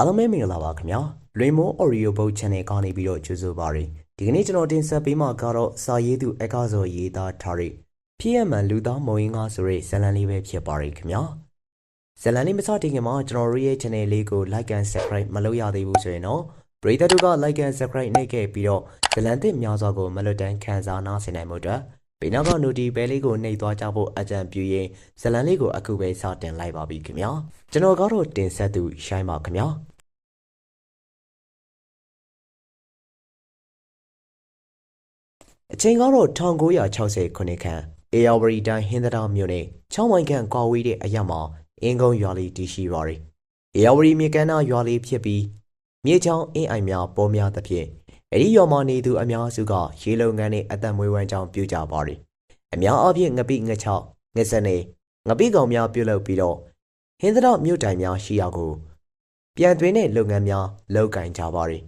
အားလုံးပဲမင်္ဂလာပါခင်ဗျာလွင်မိုး Oreo Boat Channel ကနေပြီးတော့ကြိုဆိုပါရစေဒီကနေ့ကျွန်တော်တင်ဆက်ပေးမှာကတော့စာရေးသူအကားစောရေးသားထားတဲ့ဖြစ်ရမှန်လူသားမုံရင်းကားဆိုတဲ့ဇာတ်လမ်းလေးပဲဖြစ်ပါရစေခင်ဗျာဇာတ်လမ်းလေးမစတင်ခင်မှာကျွန်တော်တို့ရဲ့ channel လေးကို like and subscribe မလုပ်ရသေးဘူးဆိုရင်တော့ပရိသတ်တို့က like and subscribe နှိပ်ခဲ့ပြီးတော့ဇာတ်လမ်းသစ်များစွာကိုမလွတ်တမ်းခံစားနားဆင်နိုင်မှုအတွက်ဘေးနောက်က noti ဘဲလေးကိုနှိပ်သွားကြဖို့အကြံပြုရင်းဇာတ်လမ်းလေးကိုအခုပဲစတင်လိုက်ပါပြီခင်ဗျာကျွန်တော်ကတော့တင်ဆက်သူရှိုင်းပါခင်ဗျာ အချိန်ကတော့1960ခုနှစ်ခန့်အေယာဝတီတိုင်းဟင်းသတာမြို့နယ်6မိုင်ခန့်ကွာဝေးတဲ့အရက်မှာအင်းကုန်းရွာလေးတည်ရှိပါရီအေယာဝတီမြေကမ်းနားရွာလေးဖြစ်ပြီးမြေချောင်းအင်းအိုင်များပေါ်များသဖြင့်အဲ့ဒီရွာမှာနေသူအများစုကရေလုံငန်းနဲ့အသက်မွေးဝမ်းကြောင်းပြုကြပါရီအများအားဖြင့်ငပိငချောက်ငစက်နေငပိကောင်များပြုလုပ်ပြီးတော့ဟင်းသတာမြို့တိုင်များရှိရာကိုပြန်သွင်းတဲ့လုပ်ငန်းများလုပ်ကင်ကြပါရီ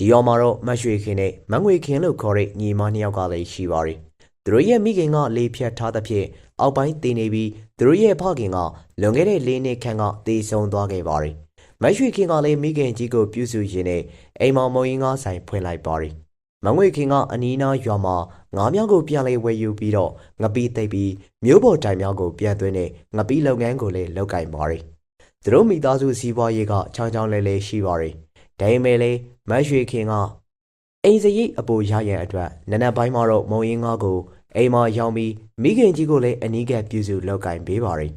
ဒီရောမှာတော့မတ်ရွှေခင်နဲ့မငွေခင်လို့ခေါ်တဲ့ညီမနှစ်ယောက်ကလည်းရှိပါတယ်။သူတို့ရဲ့မိခင်ကလေးဖြတ်ထားသဖြင့်အောက်ပိုင်းတည်နေပြီးသူတို့ရဲ့ဖခင်ကလွန်ခဲ့တဲ့လေးနှစ်ခန့်ကတည်ဆုံသွားခဲ့ပါတယ်။မတ်ရွှေခင်ကလည်းမိခင်ကြီးကိုပြုစုရင်းနဲ့အိမ်မောင်မုံရင်းကားဆိုင်ဖွင့်လိုက်ပါတယ်။မငွေခင်ကအနီးနားရွာမှာငါးမြောက်ကိုပြန်လဲဝယ်ယူပြီးတော့ငပီးသိပ်ပြီးမျိုးပေါ်တိုင်မြောက်ကိုပြန်သွင်းတဲ့ငပီးလုပ်ငန်းကိုလည်းလုပ်ကင်ပါတယ်။သူတို့မိသားစုစီးပွားရေးကချောင်းချောင်းလဲလဲရှိပါတယ်။ ဒါပေမဲ့လည်းမတ်ရွှေခင်ကအိမ်စရိတ်အပိုရရန်အတွက်နနက်ပိုင်းမှာတော့မုံရင်းကားကိုအိမ်မှာရောင်းပြီးမိခင်ကြီးကိုလည်းအနီးကပ်ပြုစုလောက်ကင်ပေးပါရီ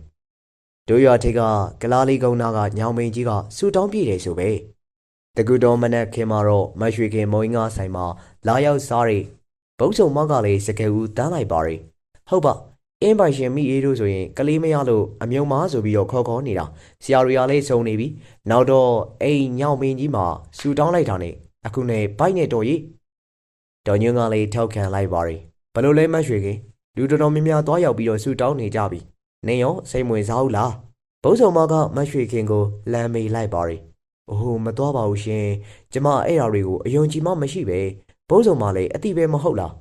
တို့ရွာထိပ်ကကလားလီကုန်းနာကညောင်မင်းကြီးကစူတောင်းပြည့်တယ်ဆိုပဲတကူတော်မနက်ခင်မှာတော့မတ်ရွှေခင်မုံရင်းကားဆိုင်မှာလာရောက်စားရီဘုတ်ဆုံမကလည်းစကယ်ဦးတန်းလိုက်ပါရီဟုတ်ပါ အင်းပိုင်ရှင်မိအေးတို့ဆိုရင်ကလေးမရလို့အမြုံမားဆိုပြီးတော့ခေါ်ခေါ်နေတာဆရာတွေကလည်းစုံနေပြီနောက်တော့အိမ်ညောင်မင်းကြီးမှာစူတောင်းလိုက်တာနဲ့အခုနဲ့ဘိုက်နဲ့တော်ရီတော်ညွန့်ကလည်းထောက်ခံလိုက်ပါရီဘလို့လဲမတ်ရွှေခင်လူတော်တော်များများသွားရောက်ပြီးတော့စူတောင်းနေကြပြီနေရောစိတ်ဝင်စားဘူးလားဘုံဆောင်မကမတ်ရွှေခင်ကိုလမ်းမေးလိုက်ပါရီအိုးမသွားပါဘူးရှင်ကျမအဲ့ဓာတွေကိုအယုံကြည်မှမရှိပဲဘုံဆောင်မလည်းအတိပဲမဟုတ်လား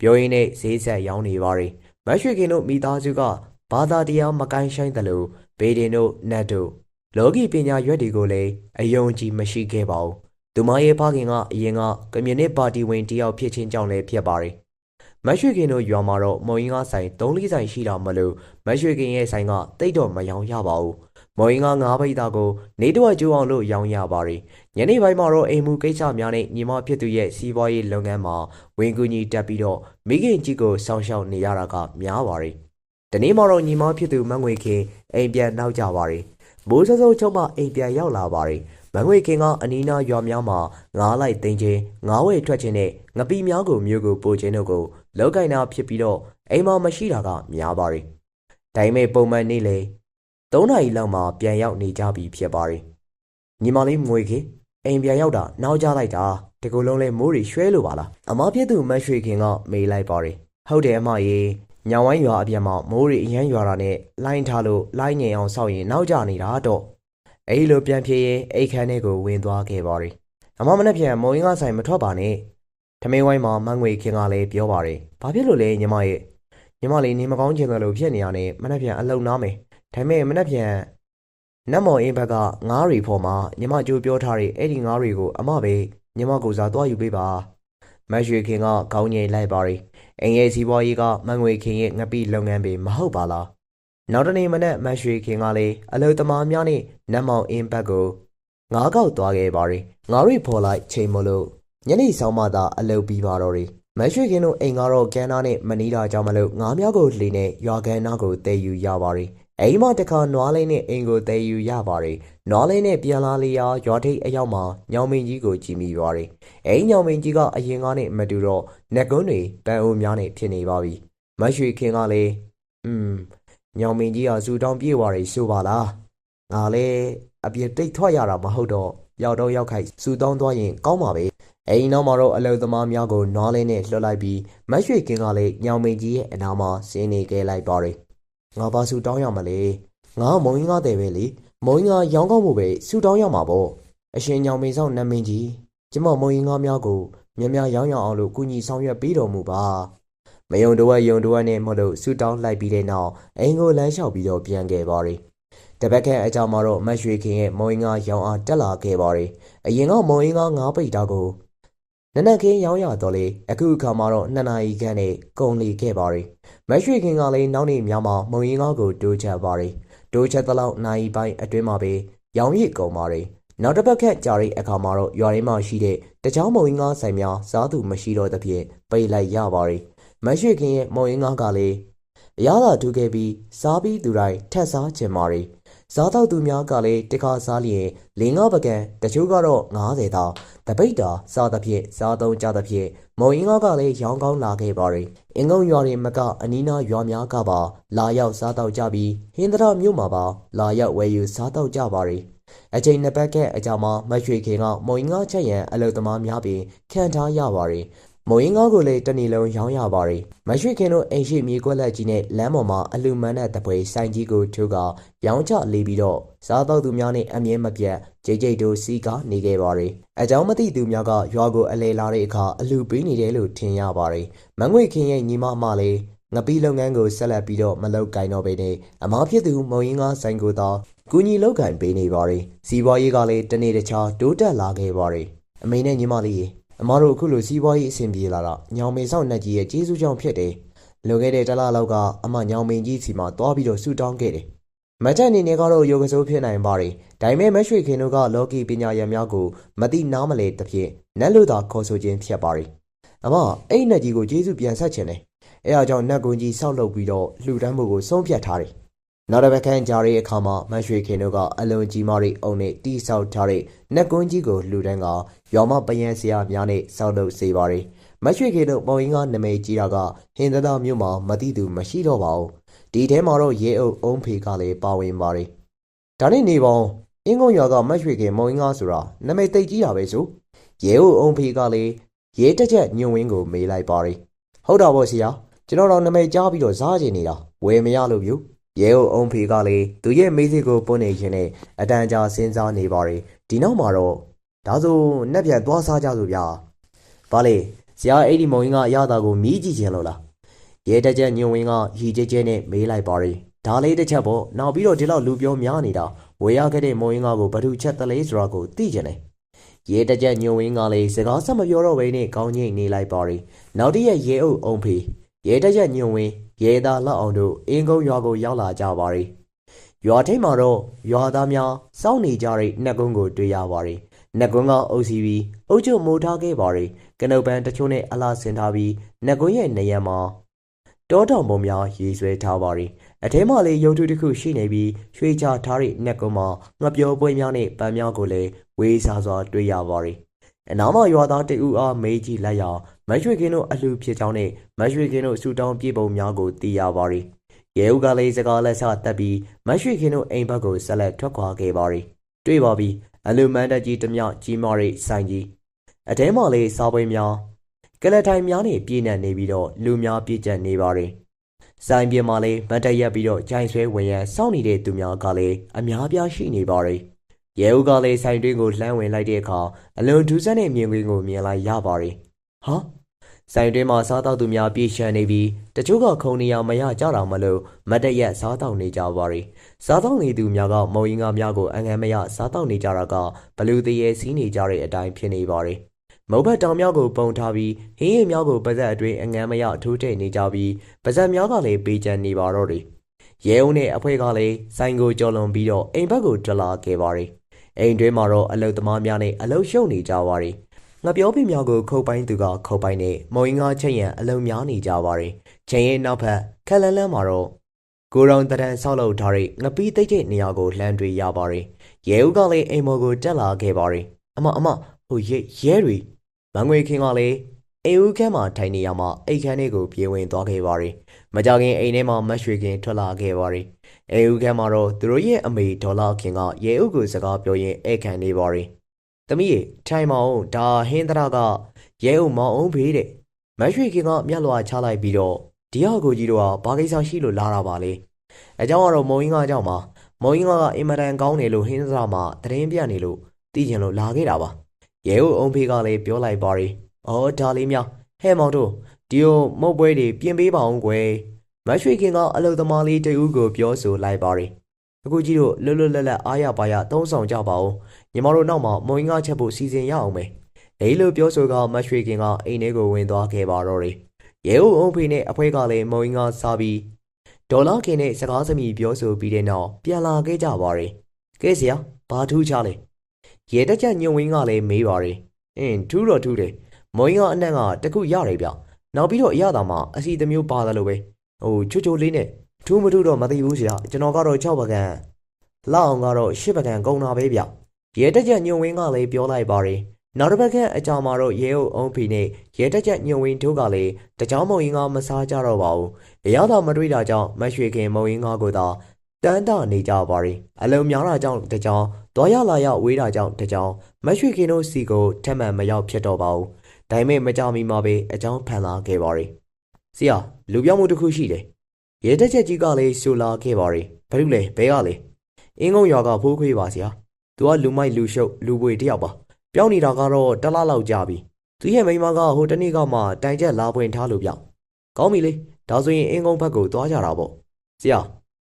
ပြောရင်းနဲ့ဈေးဆက်ရောင်းနေပါရီ မတ်ရွှေခင်တို့မိသားစုကဘာသာတရားမကိုင်းဆိုင်တယ်လို့ဘေဒင်တို့နတ်တို့လောကီပညာရွက်တွေကိုလည်းအယုံကြည်မရှိခဲ့ပါဘူး။သူမရဲ့ဖခင်ကအရင်ကကွန်မြူနစ်ပါတီဝင်တယောက်ဖြစ်ချင်းကြောင့်လည်းဖြစ်ပါတယ်။မတ်ရွှေခင်တို့ရွာမှာတော့မုံရင်းကားဆိုင်၃လေးဆိုင်ရှိတာမလို့မတ်ရွှေခင်ရဲ့ဆိုင်ကတိတ်တော့မယောင်ရပါဘူး။ မုံရင်းကားငါးပိတ်သားကိုနေတော့ကျိုးအောင်လို့ရောင်းရပါတယ်။ညနေပိုင်းမှာတော့အိမ်မူကိစ္စများနဲ့ညီမဖြစ်သူရဲ့စီးပွားရေးလုပ်ငန်းမှာဝင်ကူညီတက်ပြီးတော့မိခင်ကြီးကိုစောင့်ရှောက်နေရတာကများပါတယ်။ဒီနေ့မှာတော့ညီမဖြစ်သူမငွေခင်အိမ်ပြန်နောက်ကြပါတယ်။မိုးစောစောချုပ်မှအိမ်ပြန်ရောက်လာပါတယ်။မငွေခင်ကအနီးနားရွာများမှာငားလိုက်သိမ်းခြင်းငားဝဲထွက်ခြင်းနဲ့ငပီများကိုမျိုးကိုပို့ခြင်းတို့ကိုလောက်ကင်နာဖြစ်ပြီးတော့အိမ်မှာမရှိတာကများပါတယ်။ဒါပေမဲ့ပုံမှန်နေ့လေ 3နာရီလောက်မှပြန်ရောက်နေကြပြီဖြစ်ပါတယ်။ညီမလေးငွေခင်အိမ်ပြန်ရောက်တာနောက်ကျလိုက်တာဒီကုလုံးလဲမိုးရီရွှဲလို့ပါလား။အမဖြစ်သူမတ်ရွှေခင်ကမေးလိုက်ပါတယ်။ဟုတ်တယ်အမရေညောင်ဝိုင်းရွာအပြင်မှာမိုးရီအရန်ရွာတာနဲ့လိုင်းထားလို့လိုင်းငင်အောင်စောက်ရင်နောက်ကျနေတာတော့အဲ့လိုပြန်ပြေးရင်အိတ်ခမ်းလေးကိုဝင်သွားခဲ့ပါရီအမမနဲ့ပြန်မုံရင်းကဆိုင်မထွက်ပါနဲ့ထမင်းဝိုင်းမှာမငွေခင်ကလည်းပြောပါရီဘာဖြစ်လို့လဲညီမရဲ့ညီမလေးနေမကောင်းချင်တယ်လို့ဖြစ်နေရနဲ့မနဲ့ပြန်အလုံနာမယ် ဒါပေမဲ့မနဲ့ပြန်နတ်မော်အင်းဘက်ကငားရီဖော်မှာညီမကြိုးပြောထားတဲ့အဲ့ဒီငားရီကိုအမပဲညီမကိုစားသွားယူပေးပါမတ်ရွှေခင်ကခေါင်းငိတ်လိုက်ပါရီအင်ရဲ့စီးပွားရေးကမငွေခင်ရဲ့ငပိလုပ်ငန်းပဲမဟုတ်ပါလားနောက်တနေ့မနက်မတ်ရွှေခင်ကလည်းအလုသမားများနဲ့နတ်မောင်အင်းဘက်ကိုငါးကောက်သွားခဲ့ပါရီငါရီဖော်လိုက်ချိန်မလို့ညနေဆောင်မှသာအလုပြီးပါတော့ရီမတ်ရွှေခင်တို့အိမ်ကတော့ကန်နာနဲ့မနီးတာကြောင့်မလို့ငါးမြောက်ကိုလှေနဲ့ရွာကန်နာကိုတည်ယူရပါရီ အိမ်မတခါနွားလေးနဲ့အိမ်ကိုတည်ယူရပါရီနွားလေးနဲ့ပြန်လာလျာရွာထိပ်အရောက်မှာညောင်မင်းကြီးကိုကြည်မိပါရီအိမ်ညောင်မင်းကြီးကအရင်ကနဲ့မတူတော့နှက်ကွန်းတွေပန်အိုးများနဲ့ဖြစ်နေပါပြီမတ်ရွှေခင်ကလည်းอืมညောင်မင်းကြီးကစူတောင်းပြေးသွားတယ်ဆိုပါလားငါလည်းအပြစ်တိတ်ထွက်ရတာမဟုတ်တော့ရောက်တော့ရောက်ခိုက်စူတောင်းသွားရင်ကောင်းပါပဲအိမ်နောက်မှာတော့အလုသမားများကိုနွားလေးနဲ့လွှတ်လိုက်ပြီးမတ်ရွှေကင်းကလည်းညောင်မင်းကြီးရဲ့အနားမှာဆင်းနေခဲ့လိုက်ပါရီ ငါဘာစူတောင်းရမလဲငါမုံရင်းကားတယ်ပဲလေမုံရင်းကားရောင်းကောင်းမှုပဲစူတောင်းရမှာပေါ့အရှင်ညောင်မင်းဆောင်နတ်မင်းကြီးကျမမုံရင်းကားများကိုမြများရောင်းရအောင်လို့ကုညီဆောင်ရွက်ပေးတော်မူပါမယုံတဝက်ယုံတဝက်နဲ့မဟုတ်လို့စူတောင်းလိုက်ပြီးတဲ့နောက်အိမ်ကိုလမ်းလျှောက်ပြီးတော့ပြန်ခဲ့ပါရီတပတ်ခန့်အကြာမှာတော့မတ်ရွှေခင်ရဲ့မော်အင်းကားရောင်းအားတက်လာခဲ့ပါတယ်အရင်ကမော်အင်းကားငါးပိတ်တာကို နနက်ခင်းရောင်းရတော့လေအခုအခါမှာတော့နှစ်နာရီခန့်နဲ့ကုန်လီခဲ့ပါတယ်မတ်ရွှေခင်ကလည်းနောက်နေ့များမှာမော်အင်းကားကိုတိုးချပါတယ်တိုးချက်သလောက်နိုင်ပိုင်းအတွင်းမှာပဲရောင်းရည်ကုန်ပါတယ်နောက်တစ်ပတ်ခန့်ကြာတဲ့အခါမှာတော့ရွာရင်းမှာရှိတဲ့တချောင်းမုံအင်းကားဆိုင်များစားသူမရှိတော့သဖြင့်ပိတ်လိုက်ရပါတယ်မတ်ရွှေခင်ရဲ့မုံအင်းကားကလည်းအရသာထူခဲ့ပြီးစားပြီးသူတိုင်းထက်စားချင်ပါတယ် စားတော့သူများကလည်းတခါစားလျင်လင်းကားပကံတချို့ကတော့90တောင်တပိတ်တာစားသဖြင့်စားသုံးကြသဖြင့်မုံအင်းကားကလည်းရောင်းကောင်းလာခဲ့ပါတယ်အင်ကုန်းရွာတွေမကအနီးနားရွာများကပါလာရောက်စားတော့ကြပြီးဟင်းသရမြို့မှာပါလာရောက်ဝယ်ယူစားတော့ကြပါတယ်အချိန်နှစ်ပတ်ခန့်အကြာမှာမတ်ရွှေခင်ကမုံအင်းကားချက်ရန်အလုသမားများပင်ခံထားရပါတယ် မုံအင်းကားကိုလည်းတဏီလုံးရောင်းရပါတယ်မတ်ရွှေခင်တို့အိမ်ရှိမြေကွက်လက်ကြီးနဲ့လမ်းပေါ်မှာအလူမန်းတဲ့တပွဲဆိုင်ကြီးကိုထိုးကရောင်းချလေးပြီးတော့စားတော့သူများနဲ့အမြဲမပြတ်ကြိတ်ကြိတ်တို့စီကနေခဲ့ပါတယ်အကြောင်းမသိသူများကရွာကိုအလဲလာတဲ့အခါအလူပေးနေတယ်လို့ထင်ရပါတယ်မငွေခင်ရဲ့ညီမမလည်းငပီးလုပ်ငန်းကိုဆက်လက်ပြီးတော့မလုပ်ကင်တော့ဘဲနဲ့အမားဖြစ်သူမုံရင်းကားဆိုင်ကိုသာကူညီလုပ်ကင်ပေးနေပါတယ်စီးပွားရေးကလည်းတနေ့တခြားတိုးတက်လာခဲ့ပါတယ်အမေနဲ့ညီမလေးရေ အမားတို့အခုလိုစီးပွားရေးအဆင်ပြေလာတာညောင်မေဆောင်နှက်ကြီးရဲ့ကျေးဇူးကြောင့်ဖြစ်တယ်လွန်ခဲ့တဲ့တစ်လလောက်ကအမညောင်မင်းကြီးစီမှာတွားပြီးတော့ဆူတောင်းခဲ့တယ်မတ်တက်အနေနဲ့ကတော့ယောဂစိုးဖြစ်နိုင်ပါတယ်ဒါပေမဲ့မရွှေခင်တို့ကလော်ကီပညာရံများကိုမတိနားမလဲတဖြင့်နတ်လူသာခေါ်ဆိုခြင်းဖြစ်ပါတယ်အမအဲ့နှက်ကြီးကိုကျေးဇူးပြန်ဆက်ချင်တယ်အဲအားကြောင့်နတ်ကွန်ကြီးဆောက်လုပ်ပြီးတော့လှူဒန်းမှုကိုဆုံးဖြတ်ထားတယ် နောက်တစ်ပတ်ခန့်ကြာတဲ့အခါမှာမရွှေခင်တို့ကအလွန်ကြီးမားတဲ့အုံနဲ့တီးဆောက်ထားတဲ့နတ်ကွန်းကြီးကိုလှူဒန်းကရွာမပယံဆရာများနဲ့ဆောက်လုပ်စေပါတယ်မရွှေခင်တို့ပုံရင်းကနမိတ်ကြီးတာကဟင်္သာတမြို့မှာမတိသူမရှိတော့ပါဘူးဒီထဲမှာတော့ရဲအုပ်အုံးဖေကလည်းပါဝင်ပါတယ်ဒါနဲ့နေပေါင်းအင်းကုန်းရွာကမရွှေခင်မုံရင်းကားဆိုတာနမိတ်သိပ်ကြီးတာပဲဆိုရဲအုပ်အုံးဖေကလည်းရဲတက်ချက်ညွန့်ဝင်းကိုမေးလိုက်ပါတယ်ဟုတ်တာပေါ့ဆရာကျွန်တော်တော့နမိတ်ကြားပြီးတော့စားချင်နေတာဝယ်မရလို့ပြု ရဲအုပ်အုံးဖေကလည်းသူရဲ့မိစိကိုပွန်းနေခြင်းနဲ့အတန်ကြာစဉ်းစားနေပါတယ်ဒီနောက်မှာတော့ဒါဆိုနှက်ပြန်သွားစားကြစို့ဗျာဘာလေဆရာအဲ့ဒီမုံရင်းကအရသာကိုမြည်ကြည့်ခြင်းလို့လားရဲတက်ချက်ညွန့်ဝင်းကရီကျဲကျဲနဲ့မေးလိုက်ပါတယ်ဒါလေးတစ်ချက်ပေါ့နောက်ပြီးတော့ဒီလောက်လူပြောများနေတာဝယ်ရခဲ့တဲ့မုံရင်းကကိုဘသူချက်တလေးဆိုတာကိုသိကြတယ်ရဲတက်ချက်ညွန့်ဝင်းကလည်းစကားဆက်မပြောတော့ဘဲနဲ့ကောင်းကြီးနေလိုက်ပါတယ်နောက်တည့်ရက်ရဲအုပ်အုံဖေရဲတက်ချက်ညွန့်ဝင်း ရဲသားလောက်အောင်တို့အင်းကုန်းရွာကိုရောက်လာကြပါတယ်ရွာထိပ်မှာတော့ရွာသားများစောင့်နေကြတဲ့နှက်ကုန်းကိုတွေ့ရပါတယ်နှက်ကွန်းကအုပ်စီပြီးအုတ်ကျမိုးထားခဲ့ပါတယ်ကနုတ်ပန်းတချို့နဲ့အလားဆင်ထားပြီးနှက်ကွန်းရဲ့နေရံမှာတောတောင်ပုံများရေးဆွဲထားပါတယ်အထဲမှာလေရုပ်ထုတစ်ခုရှိနေပြီးရွှေချထားတဲ့နှက်ကွန်းမှာငပြောပွဲများနဲ့ပန်းများကိုလည်းဝေးစားစွာတွေ့ရပါတယ် အနားမှာရွာသားတအူအားမေးကြည့်လိုက်ရာမရွှေကင်းတို့အလှဖြစ်ကြောင်းနဲ့မရွှေကင်းတို့ဆူတောင်းပြေပုံများကိုသိရပါတယ်ရဲဦးကလည်းစကားလက်ဆတက်ပြီးမရွှေကင်းတို့အိမ်ဘက်ကိုဆက်လက်ထွက်ခွာခဲ့ပါတယ်တွေ့ပါပြီအလူမန်တက်ကြီးတမြောက်ကြီးမားရိတ်ဆိုင်ကြီးအထဲမှာလေးစားပွဲများကလထိုင်များနဲ့ပြည့်နှက်နေပြီးတော့လူများပြည့်ကျက်နေပါတယ်ဆိုင်ပြမှာလေးမတ်တက်ရက်ပြီးတော့ဂျိုင်ဆွဲဝင်ရန်စောင့်နေတဲ့သူများကလည်းအများပြားရှိနေပါတယ် ရဲဦးကလည်းဆိုင်တွင်းကိုလှမ်းဝင်လိုက်တဲ့အခါအလွန်ထူးဆန်းတဲ့မြင်ကွင်းကိုမြင်လိုက်ရပါတယ်ဟာဆိုင်တွင်းမှာစားတောက်သူများပြည့်ရှံနေပြီးတချို့ကခုံနေရမရကြတာမလို့မတ်တရက်စားတောက်နေကြပါတယ်စားတောက်နေသူများကမုံရင်ကားများကိုအငန်းမရစားတောက်နေကြတာကဘလူတရေစီးနေကြတဲ့အတိုင်းဖြစ်နေပါတယ်မုတ်ဘတ်တောင်များကိုပုံထားပြီးဟင်းရည်များကိုပါဇက်အတွင်းအငန်းမရထိုးထည့်နေကြပြီးပါဇက်များကလည်းပေးချန်နေပါတော့တယ်ရဲဦးနဲ့အဖွဲကလည်းဆိုင်ကိုကြော်လွန်ပြီးတော့အိမ်ဘက်ကိုထွက်လာခဲ့ပါတယ် အိမ်တွင်းမှာတော့အလုသမားများနဲ့အလုရှုံနေကြပါတယ်ငပြောပင်များကိုခုတ်ပိုင်းသူကခုတ်ပိုင်းနဲ့မုံရင်းကားချက်ရန်အလုံးများနေကြပါတယ်။ချိန်ရဲ့နောက်ဖက်ခက်လန်းလန်းမှာတော့ကိုရောင်တရန်ဆောက်လုပ်ထားတဲ့ငပီးသိပ်တဲ့နေရာကိုလှမ်းတွေ့ရပါတယ်။ရဲဦးကလည်းအိမ်မော်ကိုတက်လာခဲ့ပါတယ်။အမအမဟိုရဲရဲတွေမငွေခင်ကလည်းအိမ်ဦးခန်းမှာထိုင်နေရမှာအိတ်ခန်းလေးကိုပြေးဝင်သွားခဲ့ပါတယ်။မကြခင်အိမ်ထဲမှာမတ်ရွှေခင်ထွက်လာခဲ့ပါတယ်။ အိမ်ဦးခန်းမှာတော့သူတို့ရဲ့အမေဒေါ်လာခင်ကရဲဦးကိုစကားပြောရင်းဧကန်နေပါတယ်။သမီးရေထိုင်မအောင်ဒါဟင်းသရကရဲဦးမောင်အောင်ဖေးတဲ့မတ်ရွှေခင်ကမျက်လွှာချလိုက်ပြီးတော့ဒီဟာကိုကြီးတို့ကဘာကိစ္စရှိလို့လာတာပါလေ။အเจ้าကတော့မုံရင်းကားကြောင့်ပါမုံရင်းကားကအင်မတန်ကောင်းတယ်လို့ဟင်းသရမှာသတင်းပြနေလို့သိကျင်လို့လာခဲ့တာပါ။ရဲဦးအောင်ဖေးကလည်းပြောလိုက်ပါတယ်။အော်ဒါလေးများဟဲ့မောင်တို့ဒီကိုမုတ်ပွဲတွေပြင်ပေးပါအောင်ကွယ် မတ်ရွှေခင်ကအလုသမားလေးတဦးကိုပြောဆိုလိုက်ပါတယ်အခုကြီးတို့လွတ်လွတ်လပ်လပ်အားရပါရသုံးဆောင်ကြပါဦးညီမတို့နောက်မှာမုံငါချက်ဖို့စီစဉ်ရအောင်မယ်လေလိုပြောဆိုကမတ်ရွှေခင်ကအိမ်ထဲကိုဝင်သွားခဲ့ပါတော့တယ်ရဲဦးအုံဖေနဲ့အဖွဲကလည်းမုံငါစားပြီးဒေါ်လာခင်နဲ့စကားစမြည်ပြောဆိုပြီးတဲ့နောက်ပြန်လာခဲ့ကြပါတယ်ကဲဆရာဘာထူးချလဲရဲတက်ချက်ညွန့်ဝင်းကလည်းမေးပါတယ်အင်းထူးတော့ထူးတယ်မုံငါအနက်ကတခုရတယ်ဗျနောက်ပြီးတော့အရသာမှာအစီတစ်မျိုးပါတယ်လို့ပဲ ဟိုချွတ်ချွတ်လေးနဲ့ထူးမထူးတော့မသိဘူးဆရာကျွန်တော်ကတော့6ပကံလောက်အောင်ကတော့10ပကံကုန်တာပဲဗျရဲတက်ချက်ညုံဝင်းကလည်းပြောလိုက်ပါတယ်နောက်တစ်ပတ်ခန့်အကြာမှာတော့ရဲအုပ်အုံးဖီနဲ့ရဲတက်ချက်ညုံဝင်းတို့ကလည်းတကြောင်မုံရင်းကမစားကြတော့ပါဘူးအရသာမတွေ့တာကြောင့်မရွှေခင်မုံရင်းကကိုသာတန်းတာနေကြပါရီအလုံးများတာကြောင့်တကြောင်သွားရလာရဝေးတာကြောင့်တကြောင်မရွှေခင်တို့စီကိုထက်မှန်မရောက်ဖြစ်တော့ပါဘူးဒါပေမဲ့မကြမီမှာပဲအကြောင်းဖန်လာခဲ့ပါရီ ဆရာလူပြောင်းမှုတစ်ခုရှိတယ်ရဲတက်ချက်ကြီးကလည်းဆူလာခဲ့ပါရီဘာလို့လဲဘဲကလဲအင်းကုန်းရွာကဖိုးခွေးပါဆရာသူကလူမိုက်လူရှုပ်လူပွေတယောက်ပါပြောင်းနေတာကတော့တလားလောက်ကြာပြီသူရဲ့မိန်းမကဟိုတနေ့ကမှတိုင်ချက်လာပွင့်ထားလို့ပြောင်းကောင်းပြီလေဒါဆိုရင်အင်းကုန်းဘက်ကိုသွားကြတာပေါ့ဆရာ